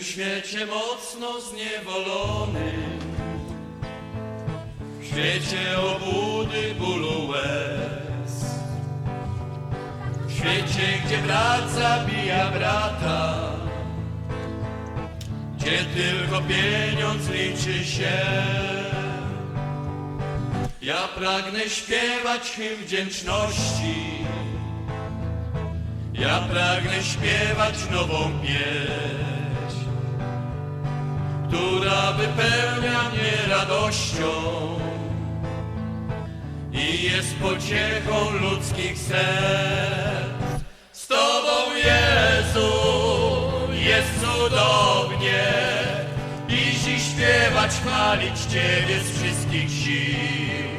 tym świecie mocno zniewolony. W świecie obudy bólu łez. W świecie, gdzie brat zabija brata. Gdzie tylko pieniądz liczy się. Ja pragnę śpiewać hymn wdzięczności. Ja pragnę śpiewać nową pieśń, która wypełnia mnie radością i jest pociechą ludzkich serc. Z Tobą, Jezu, jest cudownie i śpiewać, chwalić Ciebie z wszystkich sił.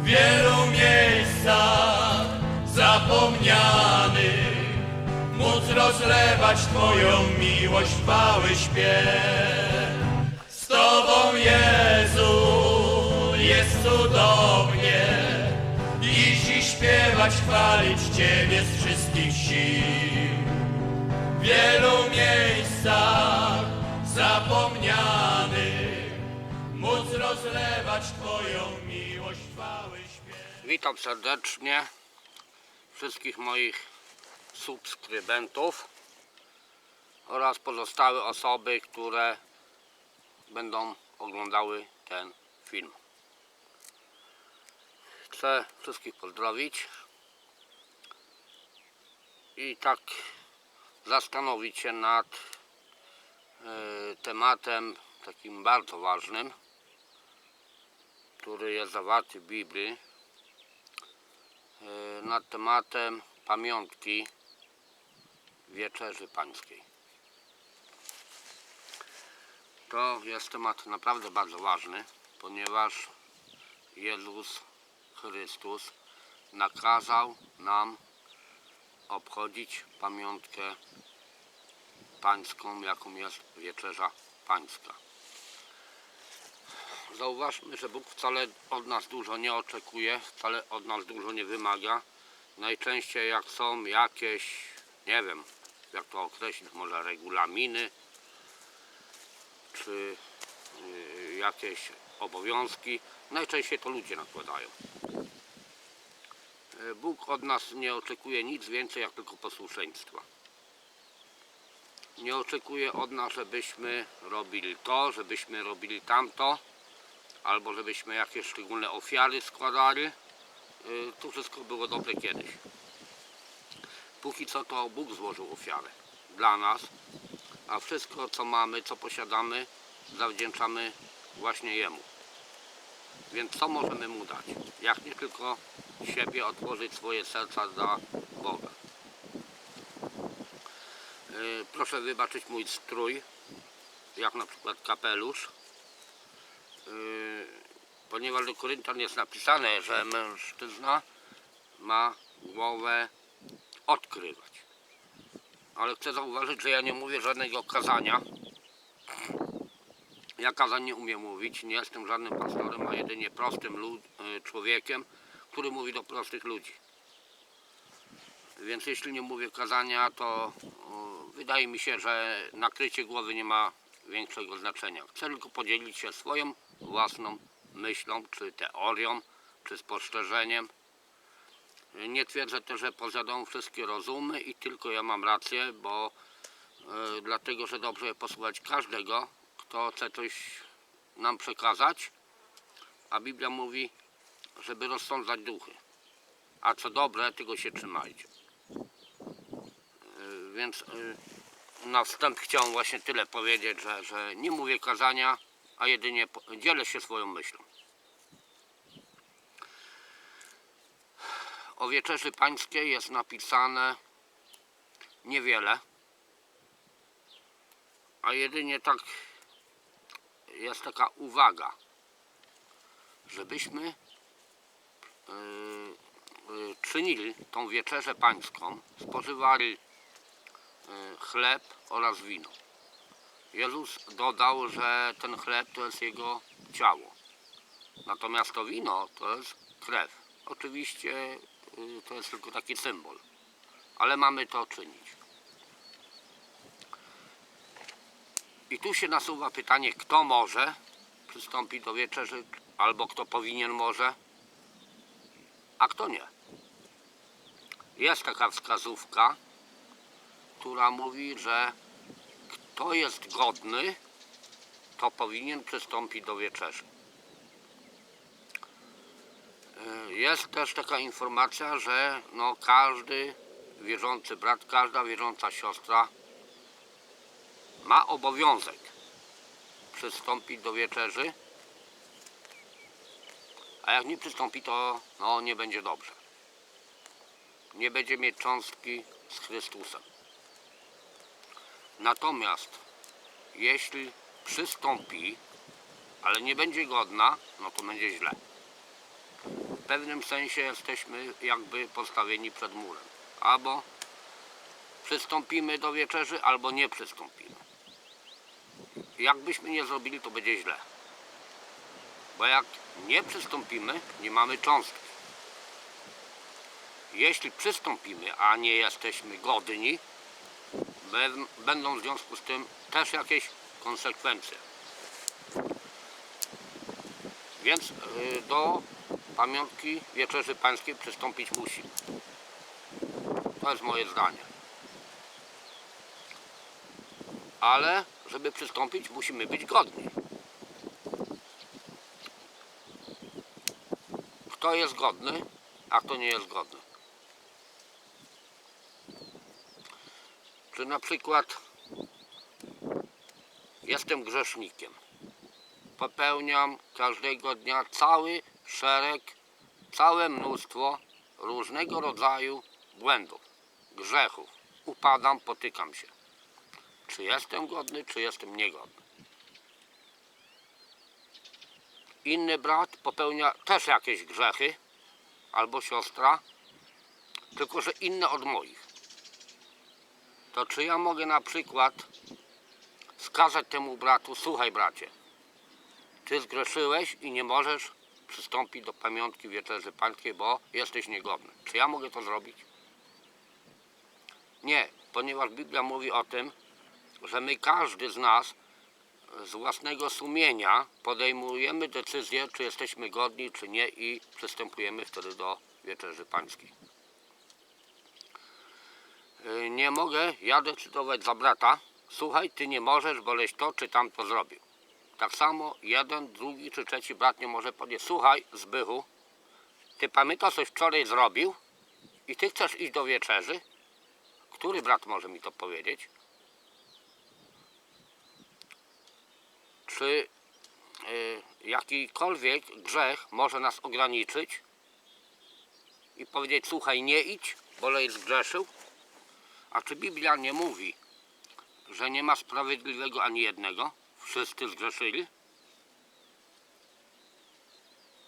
W wielu miejscach zapomnianych móc rozlewać Twoją miłość, chwały śpiew. Z Tobą, Jezu, jest cudownie i dziś śpiewać, chwalić Ciebie z wszystkich sił. W wielu miejscach zapomnianych móc rozlewać Twoją miłość, chwały śpiew. Witam serdecznie wszystkich moich subskrybentów oraz pozostałe osoby, które będą oglądały ten film. Chcę wszystkich pozdrowić i tak zastanowić się nad e, tematem takim bardzo ważnym, który jest zawarty w Biblii e, nad tematem pamiątki Wieczerzy Pańskiej. To jest temat naprawdę bardzo ważny, ponieważ Jezus Chrystus nakazał nam obchodzić pamiątkę pańską, jaką jest Wieczerza Pańska. Zauważmy, że Bóg wcale od nas dużo nie oczekuje, wcale od nas dużo nie wymaga. Najczęściej jak są jakieś, nie wiem, jak to określić, może regulaminy, czy y, jakieś obowiązki, najczęściej to ludzie nakładają. Y, Bóg od nas nie oczekuje nic więcej jak tylko posłuszeństwa. Nie oczekuje od nas, żebyśmy robili to, żebyśmy robili tamto, albo żebyśmy jakieś szczególne ofiary składali. Y, To wszystko było dobre kiedyś. Póki co to Bóg złożył ofiarę dla nas, a wszystko co mamy, co posiadamy, zawdzięczamy właśnie Jemu. Więc co możemy Mu dać? Jak nie tylko siebie otworzyć swoje serca dla Boga. Yy, Proszę wybaczyć mój strój, jak na przykład kapelusz. Yy, Ponieważ do Koryntian jest napisane, że mężczyzna ma głowę odkrywać. Ale chcę zauważyć, że ja nie mówię żadnego kazania. Ja kazań nie umiem mówić, nie jestem żadnym pastorem, a jedynie prostym y, człowiekiem, który mówi do prostych ludzi. Więc jeśli nie mówię kazania, to wydaje mi się, że nakrycie głowy nie ma większego znaczenia. Chcę tylko podzielić się swoją własną myślą, czy teorią, czy spostrzeżeniem. Nie twierdzę też, że posiadam wszystkie rozumy i tylko ja mam rację, bo e, dlatego że dobrze posłuchać każdego, kto chce coś nam przekazać, a Biblia mówi, żeby rozsądzać duchy. A co dobre, tego się trzymajcie. E, Więc e, na wstęp chciałem właśnie tyle powiedzieć, że, że nie mówię kazania, a jedynie dzielę się swoją myślą. O wieczerzy pańskiej jest napisane niewiele, a jedynie tak jest taka uwaga, żebyśmy yy, yy, czynili tą wieczerzę pańską, spożywali yy, chleb oraz wino. Jezus dodał, że ten chleb to jest jego ciało, natomiast to wino to jest krew. Oczywiście to jest tylko taki symbol, ale mamy to czynić. I tu się nasuwa pytanie, kto może przystąpić do wieczerzy, albo kto powinien może, a kto nie. Jest taka wskazówka, która mówi, że kto jest godny, to powinien przystąpić do wieczerzy. E, Jest też taka informacja, że no każdy wierzący brat, każda wierząca siostra ma obowiązek przystąpić do wieczerzy, a jak nie przystąpi, to no, nie będzie dobrze. Nie będzie mieć cząstki z Chrystusem. Natomiast jeśli przystąpi, ale nie będzie godna, no to będzie źle. Pewnym sensie jesteśmy jakby postawieni przed murem. Albo przystąpimy do wieczerzy, albo nie przystąpimy. Jakbyśmy nie zrobili, to będzie źle. Bo jak nie przystąpimy, nie mamy cząstki. Jeśli przystąpimy, a nie jesteśmy godni, bę- będą w związku z tym też jakieś konsekwencje. Więc y, do pamiątki Wieczerzy Pańskiej przystąpić musimy. To jest moje zdanie. Ale żeby przystąpić, musimy być godni. Kto jest godny, a kto nie jest godny. Czy na przykład jestem grzesznikiem. Popełniam każdego dnia cały szereg, całe mnóstwo różnego rodzaju błędów, grzechów. Upadam, potykam się. Czy jestem godny, czy jestem niegodny. Inny brat popełnia też jakieś grzechy, albo siostra, tylko że inne od moich. To czy ja mogę na przykład skazać temu bratu, słuchaj bracie, ty zgrzeszyłeś i nie możesz przystąpić do pamiątki Wieczerzy Pańskiej, bo jesteś niegodny. Czy ja mogę to zrobić? Nie, ponieważ Biblia mówi o tym, że my każdy z nas z własnego sumienia podejmujemy decyzję, czy jesteśmy godni, czy nie i przystępujemy wtedy do Wieczerzy Pańskiej. Y, Nie mogę ja decydować za brata, słuchaj, ty nie możesz, boleś to czy tamto zrobił. Tak samo jeden, drugi czy trzeci brat nie może powiedzieć, słuchaj, Zbychu, ty pamiętasz, coś wczoraj zrobił i ty chcesz iść do wieczerzy? Który brat może mi to powiedzieć? Czy y, jakikolwiek grzech może nas ograniczyć i powiedzieć, słuchaj, nie idź, bo lej zgrzeszył? A czy Biblia nie mówi, że nie ma sprawiedliwego ani jednego? Wszyscy zgrzeszyli?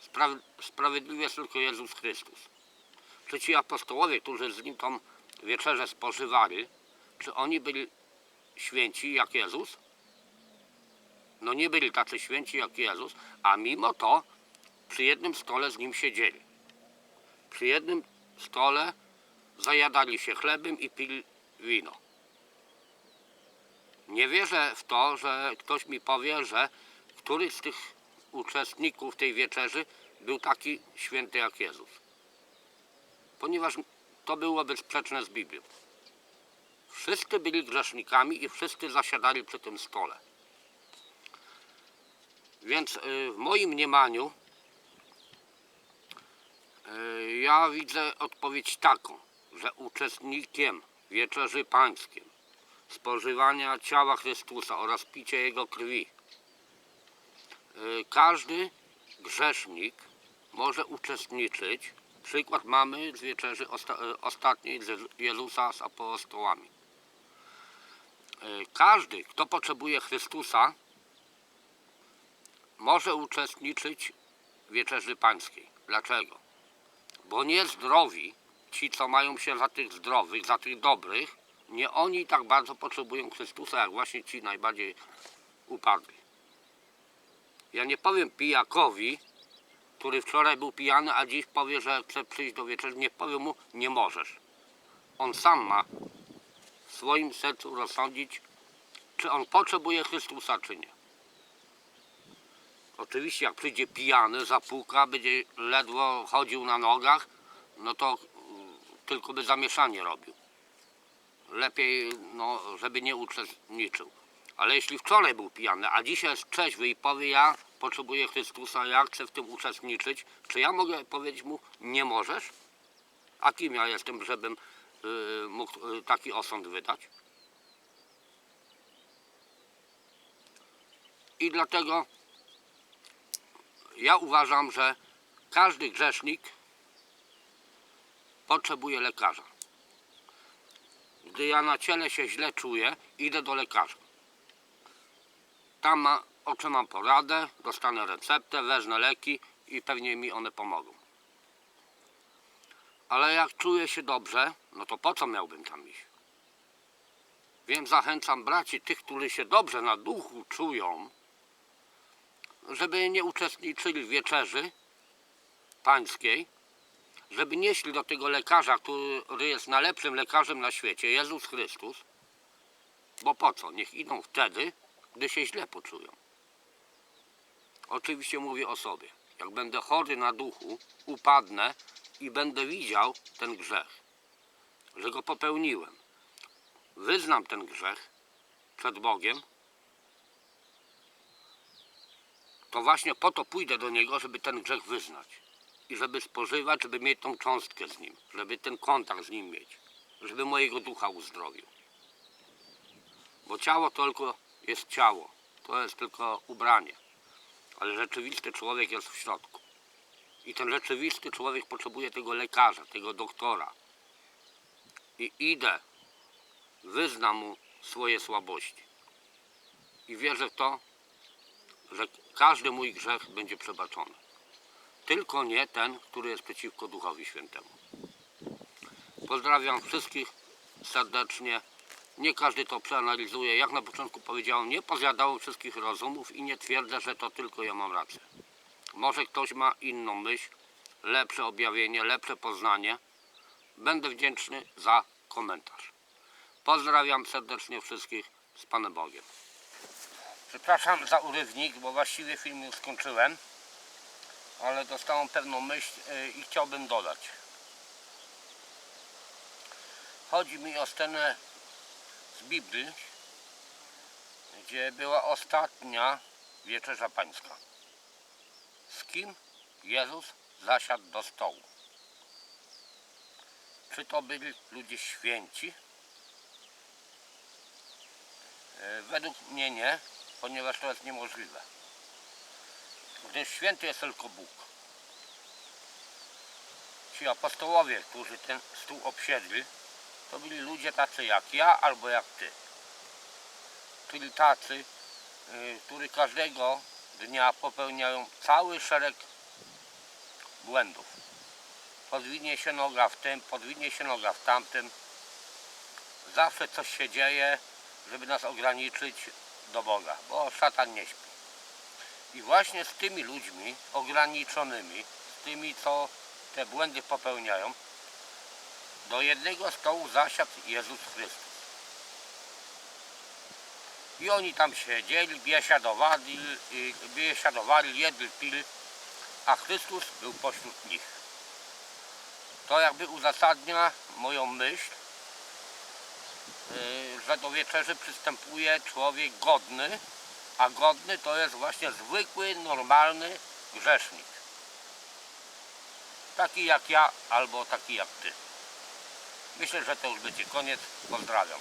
Spra- sprawiedliwy jest tylko Jezus Chrystus. Czy ci apostołowie, którzy z Nim tą wieczerzę spożywali, czy oni byli święci jak Jezus? No nie byli tacy święci jak Jezus, a mimo to przy jednym stole z Nim siedzieli. Przy jednym stole zajadali się chlebem i pili wino. Nie wierzę w to, że ktoś mi powie, że któryś z tych uczestników tej wieczerzy był taki święty jak Jezus. Ponieważ to byłoby sprzeczne z Biblią. Wszyscy byli grzesznikami i wszyscy zasiadali przy tym stole. Więc y, w moim mniemaniu y, ja widzę odpowiedź taką, że uczestnikiem wieczerzy pańskiej, spożywania ciała Chrystusa oraz picia Jego krwi, y, każdy grzesznik może uczestniczyć. Przykład mamy z wieczerzy osta- y, ostatniej Jezusa z apostołami. Y, Każdy, kto potrzebuje Chrystusa, może uczestniczyć w wieczerzy pańskiej. Dlaczego? Bo nie zdrowi, ci co mają się za tych zdrowych, za tych dobrych, nie oni tak bardzo potrzebują Chrystusa, jak właśnie ci najbardziej upadli. Ja nie powiem pijakowi, który wczoraj był pijany, a dziś powie, że chce przyjść do wieczerzy, nie powiem mu, nie możesz. On sam ma w swoim sercu rozsądzić, czy on potrzebuje Chrystusa, czy nie. Oczywiście jak przyjdzie pijany, zapuka, będzie ledwo chodził na nogach, no to tylko by zamieszanie robił. Lepiej, no, żeby nie uczestniczył. Ale jeśli wczoraj był pijany, a dzisiaj jest trzeźwy i powie ja potrzebuję Chrystusa, ja chcę w tym uczestniczyć, czy ja mogę powiedzieć mu nie możesz? A kim ja jestem, żebym y, mógł y, taki osąd wydać? I dlatego ja uważam, że każdy grzesznik potrzebuje lekarza. Gdy ja na ciele się źle czuję, idę do lekarza. Tam ma, otrzymam poradę, dostanę receptę, wezmę leki i pewnie mi one pomogą. Ale jak czuję się dobrze, no to po co miałbym tam iść? Więc zachęcam braci, tych, którzy się dobrze na duchu czują, żeby nie uczestniczyli w wieczerzy pańskiej, żeby nie do tego lekarza, który jest najlepszym lekarzem na świecie, Jezus Chrystus, bo po co? Niech idą wtedy, gdy się źle poczują. Oczywiście mówię o sobie. Jak będę chory na duchu, upadnę i będę widział ten grzech, że go popełniłem. Wyznam ten grzech przed Bogiem, to właśnie po to pójdę do Niego, żeby ten grzech wyznać. I żeby spożywać, żeby mieć tą cząstkę z Nim, żeby ten kontakt z Nim mieć, żeby mojego ducha uzdrowił. Bo ciało to tylko jest ciało, to jest tylko ubranie, ale rzeczywisty człowiek jest w środku. I ten rzeczywisty człowiek potrzebuje tego lekarza, tego doktora. I idę, wyznam mu swoje słabości. I wierzę w to, że każdy mój grzech będzie przebaczony. Tylko nie ten, który jest przeciwko Duchowi Świętemu. Pozdrawiam wszystkich serdecznie. Nie każdy to przeanalizuje. Jak na początku powiedziałem, nie pozjadałem wszystkich rozumów i nie twierdzę, że to tylko ja mam rację. Może ktoś ma inną myśl, lepsze objawienie, lepsze poznanie. Będę wdzięczny za komentarz. Pozdrawiam serdecznie wszystkich z Panem Bogiem. Przepraszam za urywnik, bo właściwie film już skończyłem, ale dostałem pewną myśl y, i chciałbym dodać. Chodzi mi o scenę z Biblii, gdzie była ostatnia wieczerza pańska. Z kim Jezus zasiadł do stołu? Czy to byli ludzie święci? Y, Według mnie nie, ponieważ to jest niemożliwe. Gdyż święty jest tylko Bóg. Ci apostołowie, którzy ten stół obsiedli, to byli ludzie tacy jak ja albo jak ty. Czyli tacy, y, którzy każdego dnia popełniają cały szereg błędów. Podwinie się noga w tym, podwinie się noga w tamtym. Zawsze coś się dzieje, żeby nas ograniczyć do Boga, bo szatan nie śpi. I właśnie z tymi ludźmi ograniczonymi, z tymi, co te błędy popełniają, do jednego stołu zasiadł Jezus Chrystus. I oni tam siedzieli, biesiadowali, biesiadowali jedli, pili, a Chrystus był pośród nich. To jakby uzasadnia moją myśl, y, że do wieczerzy przystępuje człowiek godny, a godny to jest właśnie zwykły, normalny grzesznik. Taki jak ja, albo taki jak ty. Myślę, że to już będzie koniec. Pozdrawiam.